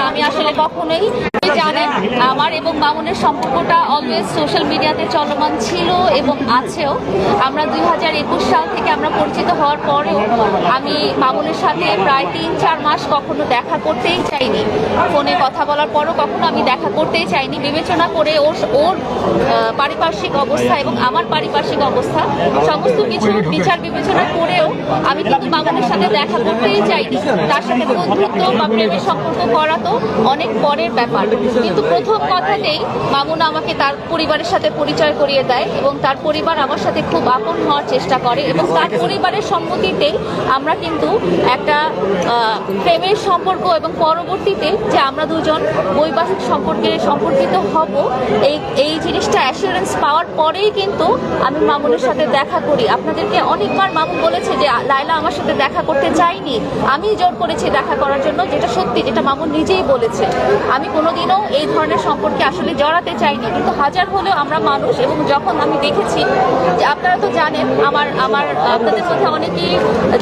আমি আসলে কখনোই আপনি জানেন, আমার এবং মামুনের সম্পর্কটা অলওয়েজ সোশ্যাল মিডিয়াতে চলমান ছিল এবং আছেও। আমরা দুই হাজার একুশ সাল থেকে আমরা পরিচিত হওয়ার পরেও আমি মামুনের সাথে প্রায় তিন, চার মাস কখনো দেখা করতেই চাইনি। ফোনে কথা বলার পরও কখনো আমি দেখা করতেই চাইনি। বিবেচনা করে ওর ওর পারিপার্শ্বিক অবস্থা এবং আমার পারিপার্শ্বিক অবস্থা, সমস্ত কিছু বিচার বিবেচনা করেও আমি কিন্তু মামুনের সাথে দেখা করতেই চাইনি। তার সাথে বন্ধুত্ব বা প্রেমের সম্পর্ক করা তো অনেক পরের ব্যাপার। কিন্তু প্রথম কথাতেই মামুন আমাকে তার পরিবারের সাথে পরিচয় করিয়ে দেয় এবং তার পরিবার আমার সাথে খুব আপন হওয়ার চেষ্টা করে এবং তার পরিবারের সম্মতিতেই আমরা কিন্তু একটা প্রেমের সম্পর্ক এবং পরবর্তীতে যে আমরা দুজন বৈবাহিক সম্পর্কে সম্পর্কিত হব এই এই জিনিসটা অ্যাসুরেন্স পাওয়ার পরেই কিন্তু আমি মামুনের সাথে দেখা করি। আপনাদেরকে অনেকবার মামুন বলেছে যে লাইলা আমার সাথে দেখা করতে চাইনি। আমি জোর করেছি দেখা করার জন্য যেটা সত্যি যেটা মামুন নিজেই বলেছে। আমি কোনোদিনও এই ধরনের সম্পর্কে আসলে জড়াতে চাইনি? কিন্তু হাজার হলেও আমরা মানুষ এবং যখন আমি দেখেছি যে আপনারা তো জানেন আমার আমার আপনাদের মধ্যে অনেকেই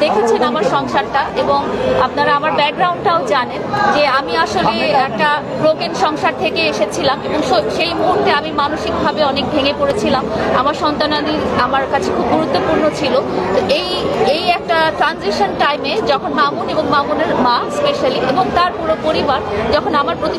দেখেছেন আমার সংসারটা এবং আপনারা আমার ব্যাকগ্রাউন্ডটাও জানেন যে আমি আসলে একটা ব্রোকেন সংসার থেকে এসেছিলাম এবং সেই মুহূর্তে আমি মানসিকভাবে অনেক ভেঙে পড়েছিলাম। আমার সন্তানাদি আমার কাছে খুব গুরুত্বপূর্ণ ছিল। তো এই এই একটা ট্রানজিশন টাইমে যখন মামুন এবং মামুনের মা স্পেশালি এবং তার পুরো পরিবার যখন আমার প্রতি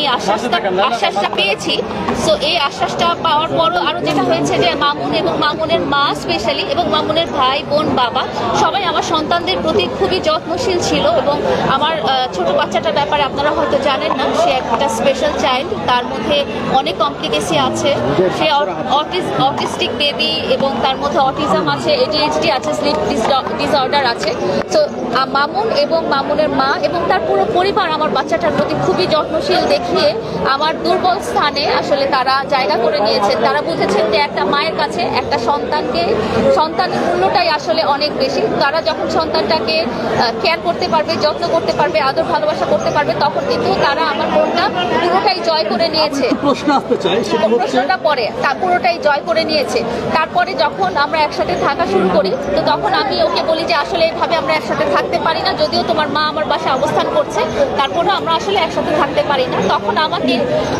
এই আশ্বাসটা আশ্বাসটা পেয়েছি। সো এই আশ্বাসটা পাওয়ার পরও আরও যেটা হয়েছে যে মামুন এবং মামুনের মা স্পেশালি এবং মামুনের ভাই, বোন, বাবা সবাই আমার সন্তানদের প্রতি খুবই যত্নশীল ছিল এবং আমার ছোট বাচ্চাটার ব্যাপারে আপনারা হয়তো জানেন না, সে একটা স্পেশাল চাইল্ড তার মধ্যে অনেক কমপ্লিকেসি আছে। সে অটিস্টিক বেবি এবং তার মধ্যে অটিজম আছে এডিএইচডি আছে স্লিপ ডিসঅর্ডার আছে। তো মামুন এবং মামুনের মা এবং তার পুরো পরিবার আমার বাচ্চাটার প্রতি খুবই যত্নশীল দেখিয়ে আমার দুর্বল স্থানে আসলে তারা জায়গা করে নিয়েছেন। তারা বুঝেছেন যে একটা মায়ের কাছে একটা সন্তানকে সন্তানের মূল্যটাই আসলে অনেক বেশি। তারা যখন সন্তানটাকে কেয়ার করতে পারবে যত্ন করতে পারবে আদর ভালোবাসা করতে পারবে তখন কিন্তু তারা আমার মনটা পুরোটাই জয় করে নিয়েছে। প্রশ্নটা পরে তা পুরোটাই জয় করে নিয়েছে। তারপরে যখন আমরা একসাথে থাকা শুরু করি তো তখন আমি ওকে বলি যে আসলে এভাবে আমরা একসাথে থাকতে পারি না। যদিও তোমার মা আমার বাসায় অবস্থান করছে তারপরেও আমরা আসলে একসাথে থাকতে পারি না। তখন আমাকে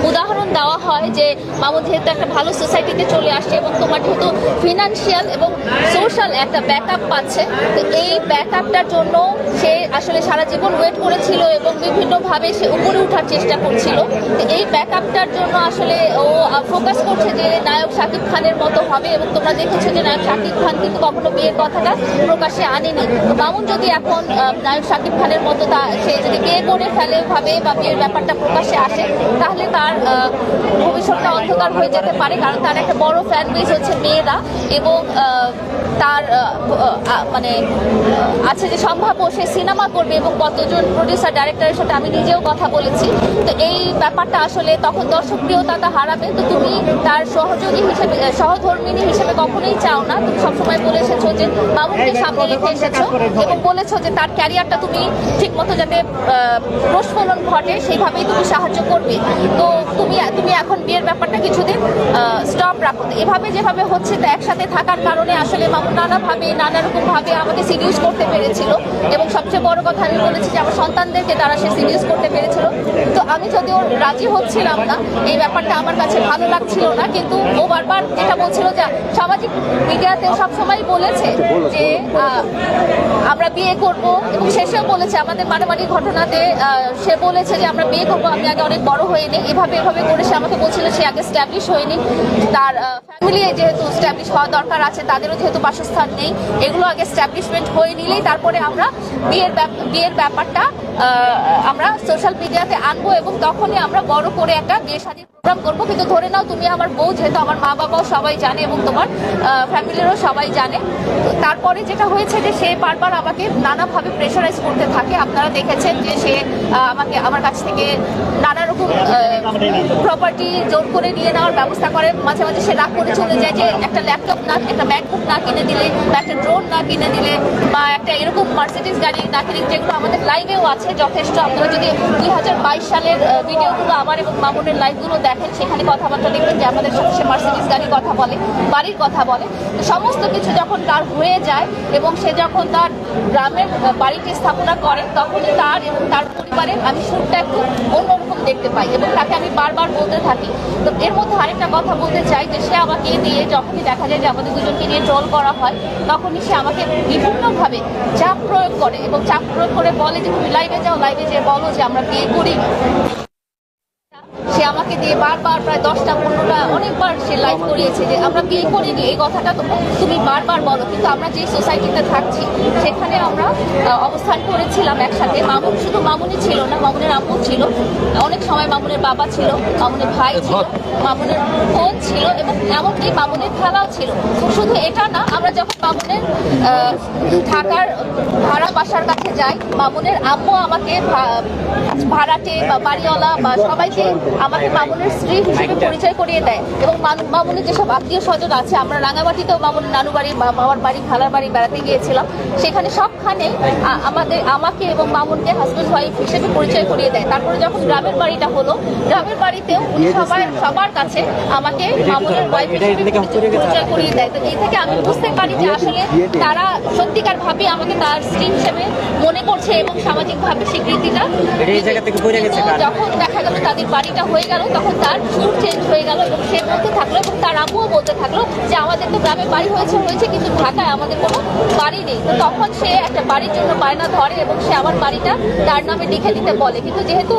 উদাহরণ দেওয়া হয় যে, মামু, যেহেতু একটা ভালো সোসাইটিতে চলে আসছে এবং তোমার যেহেতু ফিনান্সিয়াল এবং সোশ্যাল একটা ব্যাকআপ পাচ্ছে, তো এই ব্যাকআপটার জন্য সে আসলে সারা জীবন ওয়েট করেছিল এবং বিভিন্নভাবে সে উপরে ওঠার চেষ্টা করছিল। তো এই ব্যাকআপটার জন্য আসলে ও ফোকাস করছে যে নায়ক শাকিব খানের মতো হবে এবং তোমরা দেখেছ যে নায়ক শাকিব খান কিন্তু কখনো বিয়ের কথাটা প্রকাশ্যে আনেনি। তো মামুন যদি এখন নায়ক শাকিব খানের মতো তা, সে যদি বিয়ে করে ফেলে ভাবে বা বিয়ের ব্যাপারটা প্রকাশ্যে আসে, তাহলে তার ভবিষ্যৎটা অন্ধকার হয়ে যেতে পারে, কারণ তার একটা বড় ফ্যান বেস হচ্ছে মেয়েরা এবং তার মানে আছে যে সম্ভাব্য সে সিনেমা করবে এবং কতজন প্রডিউসার ডাইরেক্টরের সাথে আমি নিজেও কথা বলেছি। তো এই ব্যাপারটা আসলে তখন দর্শক প্রিয়তা হারাবে। তো তুমি তার সহযোগী হিসেবে সহধর্মিনী হিসেবে কখনোই চাও না। তুমি সবসময় বলে এসেছ যে মামুনকে সামনে রেখে এসেছ। এবং বলেছ যে তার ক্যারিয়ারটা তুমি ঠিক মতো যাতে প্রস্ফলন ঘটে সেইভাবেই তুমি সাহায্য করবে। তো তুমি তুমি এখন বিয়ের ব্যাপারটা কিছুদিন স্টপ রাখো। এভাবে যেভাবে হচ্ছে তো একসাথে থাকার কারণে আসলে মামুন নানাভাবে নানা রকম ভাবে আমাকে সিরিয়াস করতে পেরেছিল। এবং সবচেয়ে বড় কথা আমি বলেছি যে আমার সন্তানদেরকে তারা সে সিরিয়াস করতে পেরেছিল। তো আমি যদিও রাজি হচ্ছিলাম না, এই ব্যাপারটা আমার কাছে ভালো লাগছিল না, কিন্তু ও বারবার যেটা বলছিল যে সামাজিক মিডিয়াতে সবসময় বলেছে যে আমরা বিয়ে করব। এবং শেষেও বলেছে, আমাদের মারামারি ঘটনাতে সে বলেছে যে আমরা বিয়ে করব, আমি আগে অনেক বড় হয়ে নিই। এভাবে এভাবে করে সে আমাকে বলছিল, সে আগে স্ট্যাবলিশ হয়নি। তার ফ্যামিলি যেহেতু স্ট্যাবলিশ হওয়া দরকার আছে, তাদেরও যেহেতু বাসস্থান নেই। এগুলো আগে স্ট্যাবলিশমেন্ট হয়ে নিলেই তারপরে আমরা বিয়ের বিয়ের ব্যাপারটা আমরা সোশ্যাল মিডিয়াতে আনব এবং তখনই আমরা বড় করে একটা বিয়ে শাদীর প্রোগ্রাম করব। কিন্তু ধরে নাও, তুমি আমার বউ, যেহেতু আমার মা বাবাও সবাই জানে এবং তোমার ফ্যামিলিরও সবাই জানে তারপরে যেটা হয়েছে যে সে বারবার আমাকে নানাভাবে প্রেশারাইজ করতে থাকে। আপনারা দেখেছেন যে সে আমাকে আমার কাছ থেকে নানা রকম প্রপার্টি জোর করে নিয়ে নেওয়ার ব্যবস্থা করে। মাঝে মাঝে সে রাগ করে চলে যায় যে একটা ল্যাপটপ না, একটা ম্যাকবুক না কিনে দিলে বা একটা ড্রোন না কিনে দিলে বা একটা এরকম মার্সিডিজ গাড়ি না কিনে যেগুলো আমাদের লাইভেও আছে যথেষ্ট। আপনারা যদি দুই হাজার বাইশ সালের ভিডিওগুলো আমার এবং মামুনের লাইভগুলো দেখেন, সেখানে কথাবার্তা দেখবেন যে আমাদের সাথে সে মার্সিডিজ গাড়ির কথা বলে, বাড়ির কথা বলে। সমস্ত কিছু যখন তার হয়ে যায় এবং সে যখন তার গ্রামের বাড়িটি স্থাপনা করে তখনই তার এবং তার পরিবারের আমি সুরটা একটু অন্যরকম দেখতে পাই এবং তাকে আমি বারবার বলতে থাকি। তো এর মধ্যে আরেকটা কথা বলতে চাই যে, সে আমাকে দিয়ে যখনই দেখা যায় যে আমাদের দুজনকে নিয়ে ট্রল করা হয়, তখনই সে আমাকে বিভিন্নভাবে চাপ প্রয়োগ করে এবং চাপ প্রয়োগ করে বলে যে, তুমি লাইভে যাও লাইভে যেয়ে বলো যে, আমরা বিয়ে করি। সে আমাকে দিয়ে বারবার প্রায় দশটা পনেরোটা অনেকবার সে লাইভ করিয়েছে যে আমরা বিয়ে করিনি? এই কথাটা তো তুমি বারবার বলো। কিন্তু আমরা যে সোসাইটিতে থাকছি সেখানে আমরা অবস্থান করেছিলাম একসাথে। মামুন শুধু মামুনই ছিল না মামুনের আম্মু ছিল। অনেক সময় মামুনের বাবা ছিল মামুনের ভাই ছিল মামুনের বোন ছিল এবং এমনকি মামুনের খেলাও ছিল। শুধু এটা না আমরা যখন মামুনের ঢাকার ভাড়া বাসার কাছে যাই মামুনের আম্মু আমাকে ভাড়াটে বা বাড়িওয়ালা বা সবাইকে আমাকে মামুনের স্ত্রী হিসেবে পরিচয় করিয়ে দেয় এবং মামুনের যেসব আত্মীয় স্বজন আছে আমরা রাঙামাটিতেও মামুনের নানু বাড়ি মামার বাড়ি খালার বাড়ি বেড়াতে গিয়েছিলাম। সেখানে সবখানে আমাদের আমাকে এবং মামুনকে হাজব্যান্ড ওয়াইফ হিসেবে পরিচয় করিয়ে দেয়। তারপরে যখন গ্রামের বাড়িটা হলো গ্রামের বাড়িতেও উনি সবার সবার কাছে আমাকে মামুনের ওয়াইফ হিসেবে পরিচয় করিয়ে দেয়। তো এই থেকে আমি বুঝতে পারি যে আসলে তারা সত্যিকার ভাবে আমাকে তার স্ত্রী হিসেবে মনে করছে এবং সামাজিক ভাবে স্বীকৃতিটা এটা এই জায়গা থেকে পড়ে গেছে যখন দেখা গেল তাদের বাড়িটা হয়ে গেল তখন তার সুর চেঞ্জ হয়ে গেল এবং সে বলতে থাকল এবং তার আম্মুও বলতে থাকল যে আমাদের তো গ্রামে বাড়ি হয়েছে হয়েছে কিন্তু ঢাকায় আমাদের কোনো বাড়ি নেই। তো তখন সে একটা বাড়ির জন্য বায়না ধরে এবং সে আমার বাড়িটা তার নামে লিখে দিতে বলে। কিন্তু যেহেতু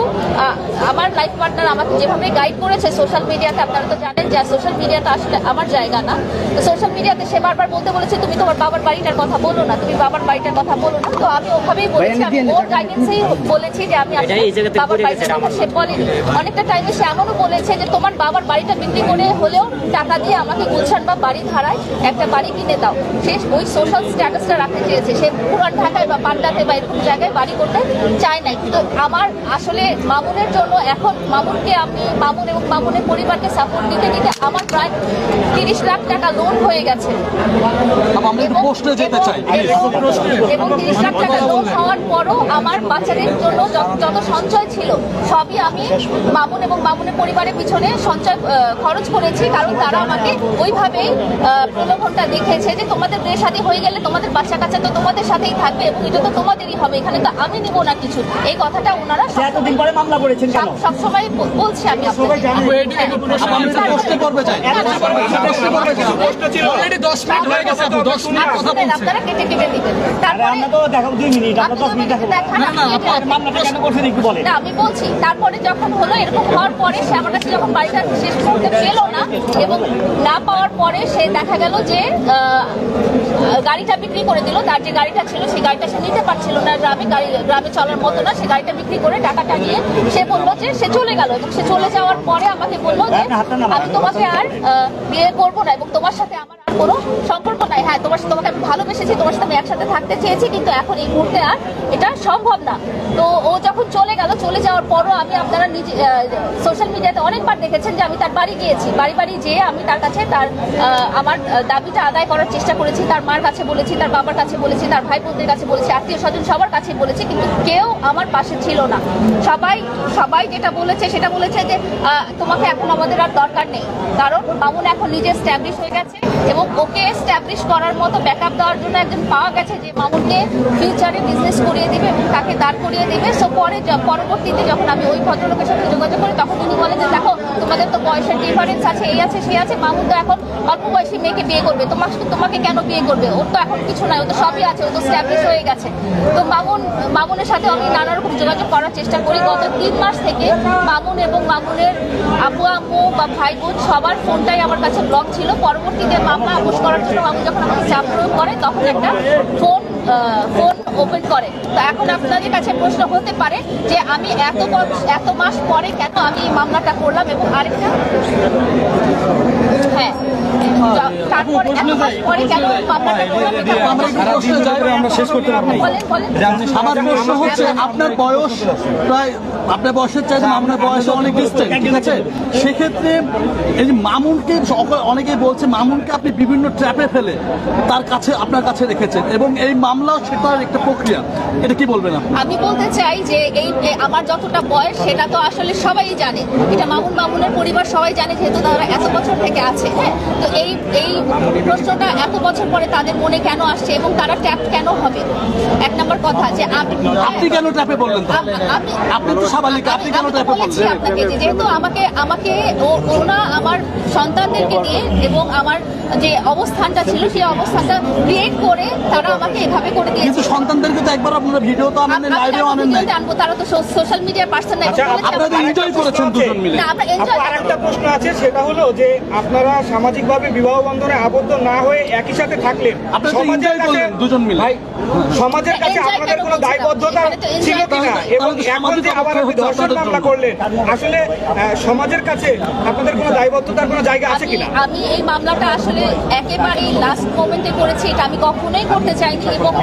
আমার লাইফ পার্টনার আমাকে যেভাবে গাইড করেছে সোশ্যাল মিডিয়াতে আপনারা তো জানেন যে সোশ্যাল মিডিয়াটা আসলে আমার জায়গা না। তো সোশ্যাল মিডিয়াতে সে বারবার বলতে বলেছে তুমি তোমার বাবার বাড়িটার কথা বলো না তুমি বাবার বাড়িটার কথা বলো না। তো আমি ওভাবেই বলেছি আমি ওর গাইডেন্সেই বলেছি যে আমি আসলে বাবার। সে বলেনি। অনেকটা টাইমে সে এমনও বলেছে যে তোমার বাবার বাড়িটা বিক্রি করে হলেও টাকা দিয়ে আমাকে গুলশান বা বাড়ি ধারায় একটা বাড়ি কিনে দাও। সে ওই সোশ্যাল স্ট্যাটাসটা রাখতে চেয়েছে। সে পুরান ঢাকায় বা পান্ডাতে বা এরকম জায়গায় বাড়ি করতে চায় নাই। কিন্তু আমার আসলে মামুনের জন্য এখন মামুনকে আমি মামুন এবং মামুনের পরিবারকে সাপোর্ট দিতে দিতে আমার প্রায় তিরিশ লাখ টাকা লোন হয়ে গেছে। আপ, আমরা একটু পোস্টে যেতে চাই এবং তিরিশ লাখ টাকা লোন হওয়ার পরও আমার বাচ্চাদের জন্য যত- যত সঞ্চয় ছিল সবই আমি মামুন এবং মামুনের পরিবারের পিছনে সঞ্চয় খরচ করেছি। কারণ তারা আমাকে ওইভাবেই প্রলোভনটা দেখেছে যে তোমাদের বিয়ে শাদী হয়ে গেলে তোমাদের বাচ্চা কাচ্চা তো তোমাদের সাথেই থাকবে এবং এটা তো তোমাদেরই হবে এখানে তো আমি নিব না কিছু। এই কথাটা ওনারা এতদিন পরে মামলা করেছেন কেন? সব- সবসময় বলছি আমি আপনাদের। আপনারা কেটে কেটে দিবেন তারপরে আমরা তো দেখাবো দুই মিনিট। না, আমি বলছি তারপরে যখন হলো এরকম হওয়ার পরে সে আমার কাছে যখন বাড়িটা শেষ করতে পেল না এবং না পাওয়ার পরে সে দেখা গেল যে গাড়িটা বিক্রি করে দিল তার যে গাড়িটা ছিল সেই গাড়িটা সে নিতে পারছিল না গ্রামে গাড়ি গ্রামে চলার মতো না সে গাড়িটা বিক্রি করে টাকাটা নিয়ে সে বলল যে সে চলে গেল এবং সে চলে যাওয়ার পরে আমাকে বলল যে আমি তোমাকে আর বিয়ে করব না এবং তোমার সাথে আমার আর কোনো সম্পর্ক হ্যাঁ তোমার সাথে তোমাকে আমি ভালোবেসেছি, তোমার সাথে আমি একসাথে থাকতে চেয়েছি, কিন্তু এখন এই মুহূর্তে আর এটা সম্ভব না। তো ও যখন চলে গেল, চলে যাওয়ার পরও আমি আপনারা নিজে সোশ্যাল মিডিয়াতে অনেকবার দেখেছেন যে আমি তার বাড়ি গিয়েছি। বাড়ি বাড়ি যেয়ে আমি তার কাছে তার আমার দাবিটা আদায় করার চেষ্টা করেছি, তার মার কাছে বলেছি, তার বাবার কাছে বলেছি, তার ভাই বোনদের কাছে বলেছি আত্মীয় স্বজন সবার কাছে বলেছি, কিন্তু কেউ আমার পাশে ছিল না। সবাই সবাই যেটা বলেছে সেটা বলেছে যে তোমাকে এখন আমাদের আর দরকার নেই। কারণ মামুন এখন নিজে স্ট্যাবলিশ হয়ে গেছে এবং ওকে স্ট্যাবলিশ করা করার মতো ব্যাকআপ দেওয়ার জন্য একজন পাওয়া গেছে যে মামুনকে ফিউচারে বিজনেস করিয়ে দিবে এবং তাকে দাঁড় করিয়ে দিবে। সো পরে পরবর্তীতে যখন আমি ওই ভদ্রলোকের সাথে যোগাযোগ করি, তখন উনি বলে যে, দেখো, তোমাদের তো বয়সের ডিফারেন্স আছে, এই আছে সে আছে। মামুন তো এখন অল্প বয়সী মেয়েকে বিয়ে করবে। তোমাকে তোমাকে কেন বিয়ে করবে? ওর তো এখন কিছু নাই ও তো সবই আছে, ও তো স্ট্যাবলিশ হয়ে গেছে। তো মামুন, মামুনের সাথে আমি নানা রকম যোগাযোগ করার চেষ্টা করি। গত তিন মাস থেকে মামুন এবং মামুনের আব্বু, আম্মু বা ভাই বোন সবার ফোনটাই আমার কাছে ব্লক ছিল। পরবর্তীতে মামলা আপোষ করার জন্য মামুন যখন চাপ প্রয়োগ করে তখন একটা ফোন ফোন ওপেন করে। তো এখন আপনাদের কাছে প্রশ্ন হতে পারে যে আমি এত এত মাস পরে কেন আমি এই মামলাটা করলাম এবং আরেকটা? হ্যাঁ। তা- তারপরে এত মাস পরে কেন মামলাটা করলাম আমরা একটু প্রশ্নে যাই আমরা শেষ করতে পারব বলেন বলেন। আমার প্রশ্ন হচ্ছে আপনার বয়স প্রায় আপনার বয়সের চাইতে মামুনের বয়স অনেক ডিস্টেন্ট ঠিক আছে? সেক্ষেত্রে এই যে মামুনকে অনেকেই বলছে মামুনকে আপনি বিভিন্ন ট্র্যাপে ফেলে। তার কাছে আপনার কাছে রেখেছেন এবং এই মামলা সেটার একটা প্রক্রিয়া। এটা কি বলবেন আমি বলতে চাই যে এই আমার যতটা বয়স সেটা তো আসলে সবাই জানে। এটা মামুন মামুনের পরিবার সবাই জানে যেহেতু তারা এত বছর থেকে আছে হ্যাঁ? তো এই এই প্রশ্নটা এত বছর পরে তাদের মনে কেন আসছে এবং তারা ট্যাপ কেন হবে? এক নম্বর কথা যে আপনি কেন ট্র্যাপে বললেন আপনি তো স্বাভাবিক আপনি কেন আমি তো ট্র্যাপে বলেছি বললেন আপনাকে যেহেতু আমাকে আমাকে ও- ওনা আমার সন্তানদেরকে নিয়ে এবং আমার যে অবস্থানটা ছিল সেই অবস্থানটা ক্রিয়েট করে তারা আমাকে এভাবে করে দিয়েছে। কিন্তু সন্তানদেরকে তো একবার আপনারা ভিডিও তো আনেন লাইভেও আনেন ভিডিওতে আনব? তারা তো সোশ্যাল মিডিয়ার পার্সন নাই আচ্ছা, আপনারা তো এনজয় করেছেন দুজন মিলে। না, আমরা enjoy আরেকটা প্রশ্ন আছে সেটা হলো যে আপনারা সামাজিকভাবে বিবাহ বন্ধনে আবদ্ধ না হয়ে একই সাথে থাকলেন। আপনারা তো enjoy করলেন দুজন মিলে। ভাই সমাজের কাছে আপনাদের কোনো দায়বদ্ধতা ছিল কিনা? এবং এখন যে আবার আপনি ধর্ষণ মামলা করলেন আসলে সমাজের কাছে আপনাদের কোনো দায়বদ্ধতার কোনো জায়গা আছে কিনা? আমি এই মামলাটা আসলে একেবারেই লাস্ট মোমেন্টে করেছি, এটা আমি কখনোই করতে চাইনি। এবং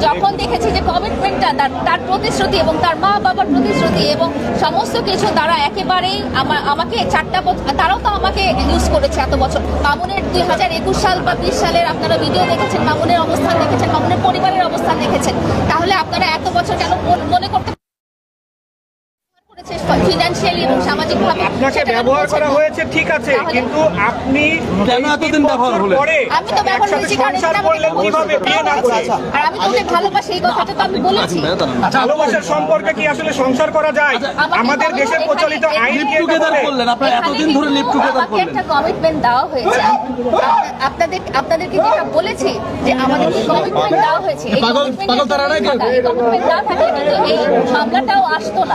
যখন দেখেছি যে কমিটমেন্টটা তার তার প্রতিশ্রুতি এবং তার মা বাবার প্রতিশ্রুতি এবং সমস্ত কিছু, তারা একেবারেই আমা- আমাকে চারটা তারাও তো আমাকে ইউজ করেছে এত বছর। মামুনের দুই হাজার একুশ সাল বা বিশ সালের আপনারা ভিডিও দেখেছেন, মামুনের অবস্থান দেখেছেন, মামুনের পরিবারের অবস্থান দেখেছেন। তাহলে আপনারা এত বছর কেন মন- করতে ফিনান্সিয়ালি এবং সামাজিকভাবে আপনাকে ব্যবহার করা হয়েছে ঠিক আছে কিন্তু আপনি কেন এতদিন ব্যবহার হলেন? আমি তো ব্যবহার হয়েছি কারণ এটা করলেন কীভাবে? বিয়ে না করে আর আমি তোকে ভালোবাসি এই কথাটা তো আমি বলেছি। ভালোবাসার সম্পর্কে কি আসলে সংসার করা যায়? আমাদের বলুন দেশের প্রচলিত আইন কি এটা টুগেদার বলে? করলেন আপনারা এতদিন ধরে লিভ টুগেদার করলেন একটা কমিটমেন্ট দেওয়া হয়েছে। আপনাদের আপনাদেরকে যেটা বলেছি যে আমাদের কমিটমেন্ট দেওয়া হয়েছে এই কমিটমেন্ট না থাকলে কিন্তু এই মামলাটাও আসতো না।